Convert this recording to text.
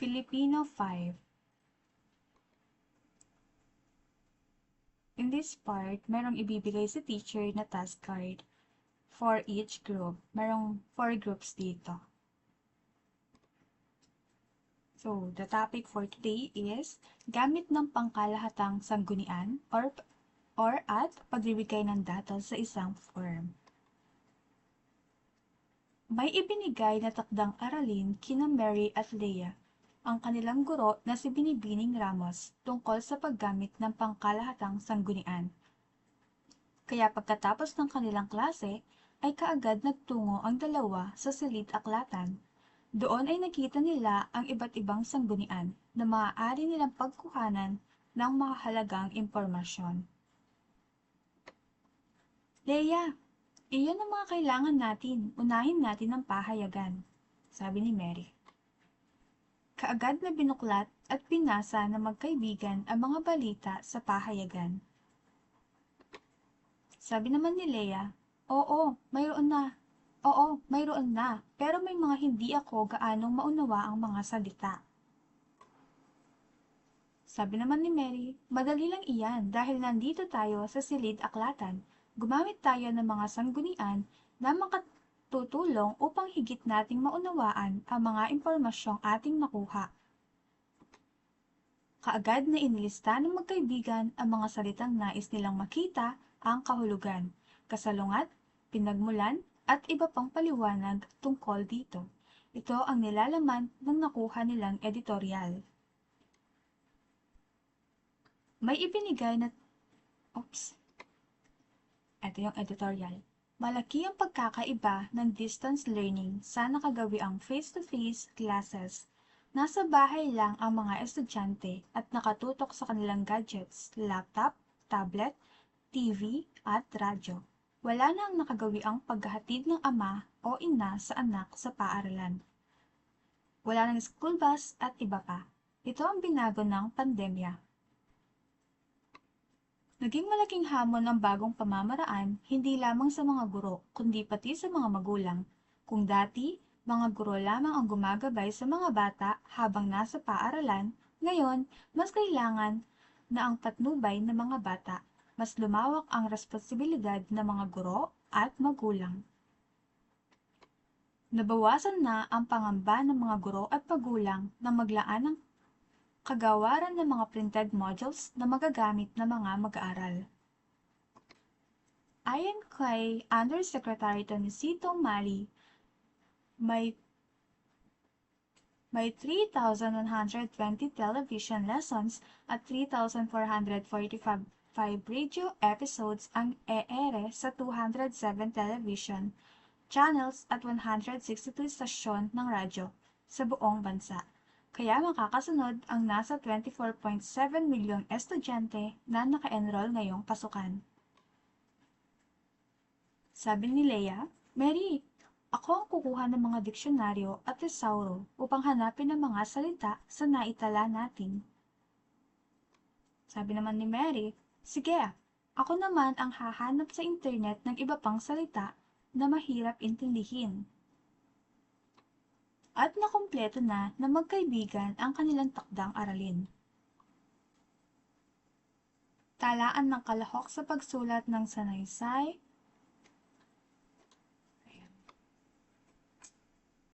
Filipino 5 In this part, merong ibibigay si teacher na task card for each group. Merong 4 groups dito. So, the topic for today is gamit ng pangkalahatang sanggunian or or at pagbibigay ng data sa isang firm. May ibinigay na takdang aralin kina Mary at Leah, ang kanilang guro na si Binibining Ramos tungkol sa paggamit ng pangkalahatang sanggunian. Kaya pagkatapos ng kanilang klase, ay kaagad nagtungo ang dalawa sa silid aklatan. Doon ay nakita nila ang iba't ibang sanggunian na maaari nilang pagkuhanan ng mahalagang impormasyon. Leia, iyon ang mga kailangan natin. Unahin natin ang pahayagan, sabi ni Mary. Kaagad na binuklat at pinasa ng magkaibigan ang mga balita sa pahayagan. Sabi naman ni Leia, Oo, mayroon na. Oo, mayroon na, pero may mga hindi ako gaanong maunawa ang mga salita. Sabi naman ni Mary, madali lang iyan dahil nandito tayo sa silid aklatan gumamit tayo ng mga sanggunian na makatutulong upang higit nating maunawaan ang mga impormasyong ating nakuha. Kaagad na inilista ng magkaibigan ang mga salitang nais nilang makita ang kahulugan, kasalungat, pinagmulan, at iba pang paliwanag tungkol dito. Ito ang nilalaman ng nakuha nilang editorial. May ibinigay na... Oops. Ito yung editorial. Malaki ang pagkakaiba ng distance learning sa nakagawiang face-to-face classes. Nasa bahay lang ang mga estudyante at nakatutok sa kanilang gadgets, laptop, tablet, TV, at radyo. Wala na ang nakagawiang paghahatid ng ama o ina sa anak sa paaralan. Wala ng school bus at iba pa. Ito ang binago ng pandemya. Naging malaking hamon ang bagong pamamaraan hindi lamang sa mga guro, kundi pati sa mga magulang. Kung dati, mga guro lamang ang gumagabay sa mga bata habang nasa paaralan, ngayon, mas kailangan na ang patnubay ng mga bata. Mas lumawak ang responsibilidad ng mga guro at magulang. Nabawasan na ang pangamba ng mga guro at magulang na maglaan ng kagawaran ng mga printed modules na magagamit ng mga mag-aaral. Ayon kay Undersecretary Tonisito Mali, may may 3,120 television lessons at 3,445 radio episodes ang e-ere sa 207 television channels at 162 stasyon ng radyo sa buong bansa. Kaya makakasunod ang nasa 24.7 milyong estudyante na naka-enroll ngayong pasukan. Sabi ni Leia, Mary, ako ang kukuha ng mga diksyonaryo at tesauro upang hanapin ang mga salita sa naitala natin. Sabi naman ni Mary, Sige, ako naman ang hahanap sa internet ng iba pang salita na mahirap intindihin at nakumpleto na na magkaibigan ang kanilang takdang aralin. Talaan ng kalahok sa pagsulat ng sanaysay,